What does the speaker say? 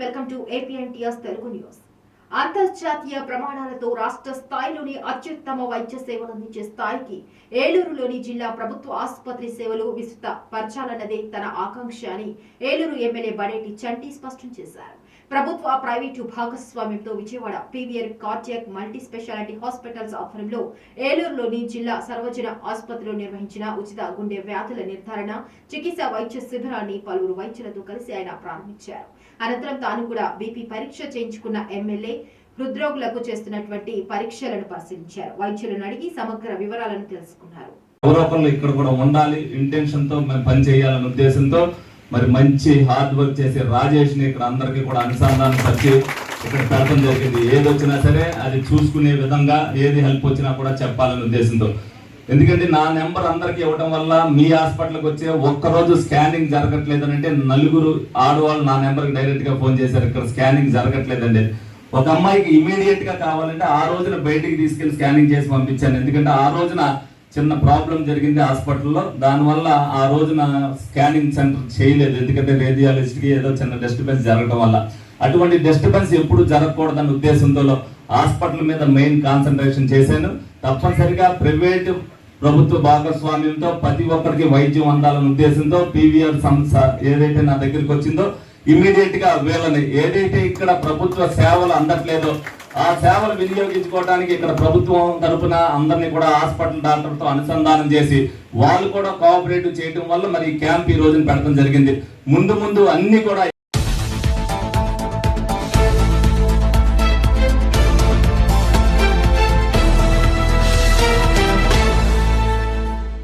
Welcome to APNTS Telugu news. అంతర్జాతీయ ప్రమాణాలతో రాష్ట్ర స్థాయిలోని అత్యుత్తమ వైద్య సేవలు అందించే స్థాయికి ఏలూరులోని జిల్లా ప్రభుత్వ ఆసుపత్రి సేవలు విస్తృత పరచాలన్నదే తన ఆకాంక్ష అని ఏలూరు ఎమ్మెల్యే బడేటి చంటి స్పష్టం చేశారు. ప్రభుత్వ ప్రైవేటు భాగస్వామ్యంతో Vijayawada PVR cardiac multi speciality hospitals ఆధ్వర్యంలో ఏలూరులోని జిల్లా సర్వజన ఆసుపత్రిలో నిర్వహించిన ఉచిత గుండె వ్యాధుల నిర్ధారణ చికిత్స వైద్య శిబిరాన్ని పలువురు వైద్యులతో కలిసి ఆయన ప్రారంభించారు. అనంతరం తాను కూడా బీపీ పరీక్ష చేయించుకున్న ఎమ్మెల్యే హృద్రోగులకు చేస్తున్నటువంటి పరీక్షలను పరిశీలించారు. వైద్యులను అడిగి సమగ్ర వివరాలను తెలుసుకున్నారు. ఇక్కడ కూడా ఉండాలి. ఇంటెన్షన్తో పని చేయాలనే ఉద్దేశంతో మరి మంచి హార్డ్ వర్క్ చేసే రాజేష్ని ఇక్కడ అందరికీ కూడా అనుసంధానం పరిచి ఇక్కడ పెట్టడం జరిగింది. ఏది వచ్చినా సరే అది చూసుకునే విధంగా ఏది హెల్ప్ వచ్చినా కూడా చెప్పాలనే ఉద్దేశంతో. ఎందుకంటే నా నెంబర్ అందరికి ఇవ్వడం వల్ల మీ హాస్పిటల్కి వచ్చే ఒక్కరోజు స్కానింగ్ జరగట్లేదని అంటే నలుగురు ఆడవాళ్ళు నా నెంబర్కి డైరెక్ట్గా ఫోన్ చేశారు. ఇక్కడ స్కానింగ్ జరగట్లేదండి. ఒక అమ్మాయికి ఇమీడియట్గా కావాలంటే ఆ రోజున బయటికి తీసుకెళ్ళి స్కానింగ్ చేసి పంపించాను. ఎందుకంటే ఆ రోజున చిన్న ప్రాబ్లం జరిగింది హాస్పిటల్లో. దానివల్ల ఆ రోజున స్కానింగ్ సెంటర్ చేయలేదు. ఎందుకంటే రేడియాలజిస్ట్కి ఏదో చిన్న డిస్టర్బెన్స్ జరగడం వల్ల. అటువంటి డిస్టర్బెన్స్ ఎప్పుడు జరగకూడదన్న ఉద్దేశంతో హాస్పిటల్ మీద మెయిన్ కాన్సన్ట్రేషన్ చేశాను. తప్పనిసరిగా ప్రైవేట్ ప్రభుత్వ భాగస్వామ్యంతో ప్రతి ఒక్కరికి వైద్యం అందాలన్న ఉద్దేశంతో పీవీఆర్ సంస్థ ఏదైతే నా దగ్గరికి వచ్చిందో ఇమీడియట్గా వీళ్ళని ఏదైతే ఇక్కడ ప్రభుత్వ సేవలు అందట్లేదో ఆ సేవలు వినియోగించుకోవడానికి ఇక్కడ ప్రభుత్వం తరపున అందరినీ కూడా హాస్పిటల్ డాక్టర్తో అనుసంధానం చేసి వాళ్ళు కూడా కోఆపరేటివ్ చేయడం వల్ల మరి ఈ క్యాంప్ ఈ రోజున పెడతాం జరిగింది. ముందు ముందు అన్ని కూడా